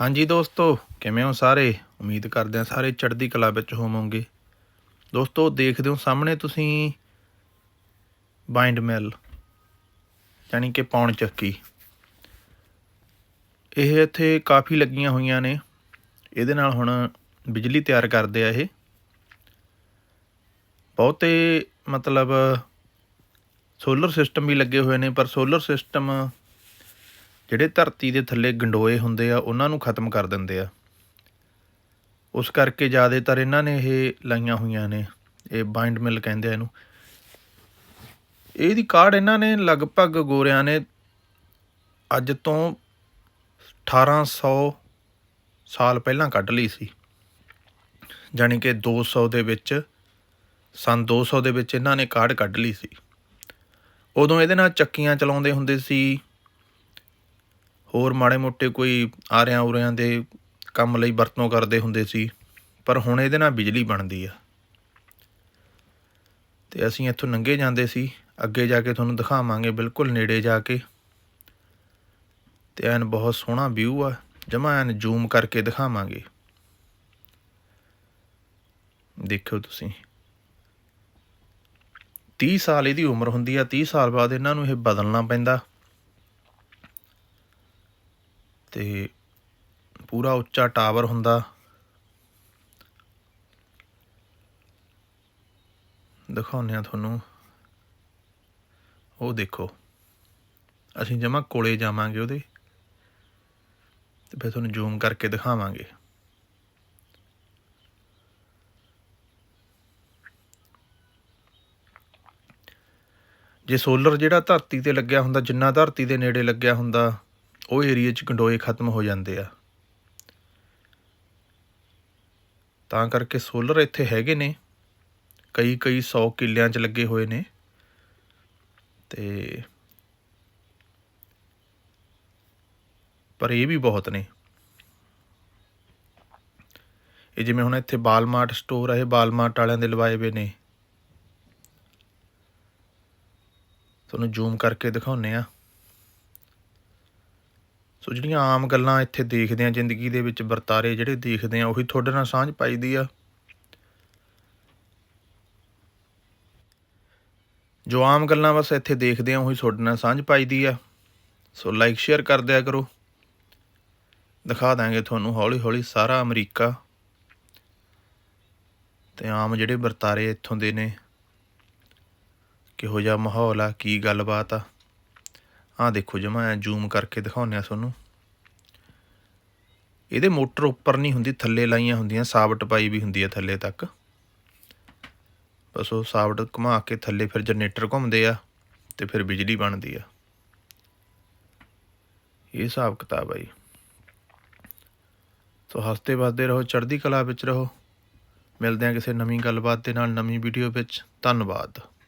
ਹਾਂਜੀ ਦੋਸਤੋ, ਕਿਵੇਂ ਹੋ ਸਾਰੇ? ਉਮੀਦ ਕਰਦੇ ਹਾਂ ਸਾਰੇ ਚੜ੍ਹਦੀ ਕਲਾ ਵਿੱਚ ਹੋਵੋਗੇ। ਦੋਸਤੋ, ਦੇਖਦੇ ਹੋ ਸਾਹਮਣੇ ਤੁਸੀਂ ਬਾਈਂਡ ਮਿਲ, ਯਾਨੀ ਕਿ ਪੌਣ ਚੱਕੀ। ਇਹ ਇੱਥੇ ਕਾਫੀ ਲੱਗੀਆਂ ਹੋਈਆਂ ਨੇ। ਇਹਦੇ ਨਾਲ ਹੁਣ ਬਿਜਲੀ ਤਿਆਰ ਕਰਦੇ ਆ ਇਹ। ਬਹੁਤੇ ਮਤਲਬ ਸੋਲਰ ਸਿਸਟਮ ਵੀ ਲੱਗੇ ਹੋਏ ਨੇ, ਪਰ ਸੋਲਰ ਸਿਸਟਮ ਜਿਹੜੇ ਧਰਤੀ ਦੇ ਥੱਲੇ ਗੰਡੋਏ ਹੁੰਦੇ ਆ, ਉਹਨਾਂ ਨੂੰ ਖਤਮ ਕਰ ਦਿੰਦੇ ਆ। ਉਸ ਕਰਕੇ ਜ਼ਿਆਦਾਤਰ ਇਹਨਾਂ ਨੇ ਇਹ ਲਾਈਆਂ ਹੋਈਆਂ ਨੇ, ਇਹ ਬਾਈਂਡ ਮਿਲ ਕਹਿੰਦੇ ਆ ਇਹਨੂੰ। ਇਹਦੀ ਕਾਢ ਇਹਨਾਂ ਨੇ ਲਗਭਗ ਗੋਰਿਆਂ ਨੇ ਅੱਜ ਤੋਂ 1800 ਸਾਲ ਪਹਿਲਾਂ ਕੱਢ ਲਈ ਸੀ। ਜਾਣੀ ਕਿ 200 ਦੇ ਵਿੱਚ, ਸਨ 200 ਦੇ ਵਿੱਚ ਇਹਨਾਂ ਨੇ ਕਾਢ ਕੱਢ ਲਈ ਸੀ। ਉਦੋਂ ਇਹਦੇ ਨਾਲ ਚੱਕੀਆਂ ਚਲਾਉਂਦੇ ਹੁੰਦੇ ਸੀ ਹੋਰ ਮਾੜੇ ਮੋਟੇ ਕੋਈ ਆਰਿਆਂ ਉਰਿਆਂ ਦੇ ਕੰਮ ਲਈ ਵਰਤੋਂ ਕਰਦੇ ਹੁੰਦੇ ਸੀ, ਪਰ ਹੁਣ ਇਹਦੇ ਨਾਲ ਬਿਜਲੀ ਬਣਦੀ ਆ। ਤੇ ਅਸੀਂ ਇੱਥੋਂ ਨੰਗੇ ਜਾਂਦੇ ਸੀ, ਅੱਗੇ ਜਾ ਕੇ ਤੁਹਾਨੂੰ ਦਿਖਾਵਾਂਗੇ, ਬਿਲਕੁਲ ਨੇੜੇ ਜਾ ਕੇ। ਤੇ ਐਨ ਬਹੁਤ ਸੋਹਣਾ ਵਿਊ ਆ, ਜਮਾ ਐਨ ਜ਼ੂਮ ਕਰਕੇ ਦਿਖਾਵਾਂਗੇ। ਦੇਖਿਓ ਤੁਸੀਂ। 30 ਸਾਲ ਇਹਦੀ ਉਮਰ ਹੁੰਦੀ ਆ 30 ਸਾਲ ਬਾਅਦ ਇਹਨਾਂ ਨੂੰ ਇਹ ਬਦਲਣਾ ਪੈਂਦਾ। ਤੇ ਪੂਰਾ ਉੱਚਾ ਟਾਵਰ ਹੁੰਦਾ। ਦਿਖਾਉਂਦੇ ਆ ਤੁਹਾਨੂੰ। ਉਹ ਦੇਖੋ। ਅਸੀਂ ਜਮਾ ਕੋਲੇ ਜਾਵਾਂਗੇ ਉਹਦੇ। ਤੇ ਫਿਰ ਤੁਹਾਨੂੰ ਜ਼ੂਮ ਕਰਕੇ ਦਿਖਾਵਾਂਗੇ। ਜੇ ਸੋਲਰ ਜਿਹੜਾ ਧਰਤੀ ਤੇ ਲੱਗਿਆ ਹੁੰਦਾ, ਜਿੰਨਾ ਧਰਤੀ ਦੇ ਨੇੜੇ ਲੱਗਿਆ ਹੁੰਦਾ ਉਹ ਏਰੀਆ 'ਚ ਗੰਡੋਏ ਖਤਮ ਹੋ ਜਾਂਦੇ ਆ। ਤਾਂ ਕਰਕੇ ਸੋਲਰ ਇੱਥੇ ਹੈਗੇ ਨੇ। ਕਈ ਕਈ 100 ਕਿੱਲਿਆਂ 'ਚ ਲੱਗੇ ਹੋਏ ਨੇ। ਤੇ ਪਰ ਇਹ ਵੀ ਬਹੁਤ ਨੇ। ਇਹ ਜਿਵੇਂ ਹੁਣ ਇੱਥੇ ਬਾਲਮਾਰਟ ਸਟੋਰ ਆ, ਇਹ ਬਾਲਮਾਰਟ ਵਾਲਿਆਂ ਦੇ ਲਵਾਏ ਹੋਏ ਨੇ। ਤੁਹਾਨੂੰ ਜ਼ੂਮ ਕਰਕੇ ਦਿਖਾਉਨੇ ਆ। ਸੋ ਜਿਹੜੀਆਂ ਆਮ ਗੱਲਾਂ ਇੱਥੇ ਦੇਖਦੇ ਆ ਜ਼ਿੰਦਗੀ ਦੇ ਵਿੱਚ ਵਰਤਾਰੇ ਜਿਹੜੇ ਦੇਖਦੇ ਆ ਉਹੀ ਤੁਹਾਡੇ ਨਾਲ ਸਾਂਝ ਪਾਈਦੀ ਆ। ਜੋ ਆਮ ਗੱਲਾਂ ਬਸ ਇੱਥੇ ਦੇਖਦੇ ਆ ਉਹੀ ਤੁਹਾਡੇ ਨਾਲ ਸਾਂਝ ਪਾਈਦੀ ਆ। ਸੋ ਲਾਈਕ ਸ਼ੇਅਰ ਕਰ ਦਿਆ ਕਰੋ। ਦਿਖਾ ਦਾਂਗੇ ਤੁਹਾਨੂੰ ਹੌਲੀ ਹੌਲੀ ਸਾਰਾ ਅਮਰੀਕਾ। ਤੇ ਆਮ ਜਿਹੜੇ ਵਰਤਾਰੇ ਇੱਥੋਂ ਦੇ ਨੇ, ਕਿਹੋ ਜਿਹਾ ਮਾਹੌਲ ਆ, ਕੀ ਗੱਲਬਾਤ ਆ। ਆਹ ਦੇਖੋ ਜਮਾ ਐ ਜ਼ੂਮ ਕਰਕੇ ਦਿਖਾਉਂਦੇ ਆ ਤੁਹਾਨੂੰ। ਇਹਦੇ ਮੋਟਰ ਉੱਪਰ ਨਹੀਂ ਹੁੰਦੀ, ਥੱਲੇ ਲਾਈਆਂ ਹੁੰਦੀਆਂ ਸਾਬਟ ਪਾਈ ਵੀ ਹੁੰਦੀ ਹੈ ਥੱਲੇ ਤੱਕ। ਬਸ ਉਹ ਸਾਬਟ ਘੁਮਾ ਕੇ ਥੱਲੇ ਫਿਰ ਜਨਰੇਟਰ ਘੁੰਮਦੇ ਆ ਤੇ ਫਿਰ ਬਿਜਲੀ ਬਣਦੀ ਆ। ਇਹ ਹਿਸਾਬ ਕਿਤਾਬ ਆ ਜੀ। ਸੋ ਹੱਸਦੇ ਵੱਸਦੇ ਰਹੋ, ਚੜ੍ਹਦੀ ਕਲਾ ਵਿੱਚ ਰਹੋ। ਮਿਲਦੇ ਆ ਕਿਸੇ ਨਵੀਂ ਗੱਲਬਾਤ ਦੇ ਨਾਲ, ਨਵੀਂ ਵੀਡੀਓ ਵਿੱਚ। ਧੰਨਵਾਦ।